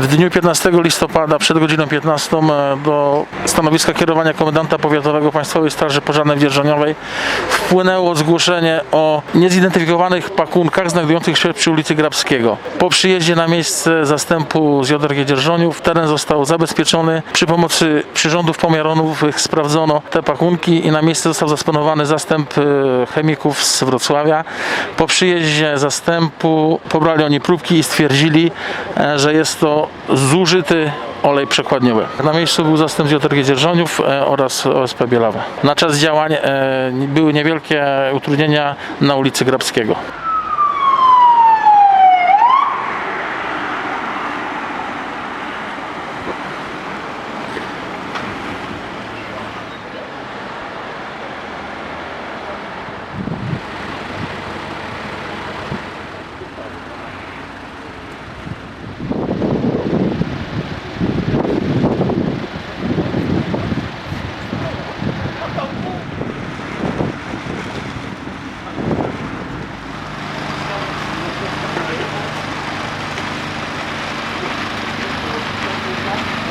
W dniu 15 listopada przed godziną 15 e, do stanowiska kierowania komendanta powiatowego Państwowej Straży Pożarnej w wpłynęło zgłoszenie o niezidentyfikowanych pakunkach znajdujących się przy ulicy Grabskiego. Po przyjeździe na miejsce zastępu z JRG Dzierżoniów teren został zabezpieczony. Przy pomocy przyrządów pomiarowych sprawdzono te pakunki i na miejsce został zasponowany zastęp e, chemików z Wrocławia. Po przyjeździe zastępu pobrali oni próbki i stwierdzili, e, że jest to zużyty olej przekładniowy. Na miejscu był zastęp JRG Dzierżoniów e, oraz OSP Bielawa. Na czas działań e, były niewielkie utrudnienia na ulicy Grabskiego.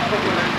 Thank you.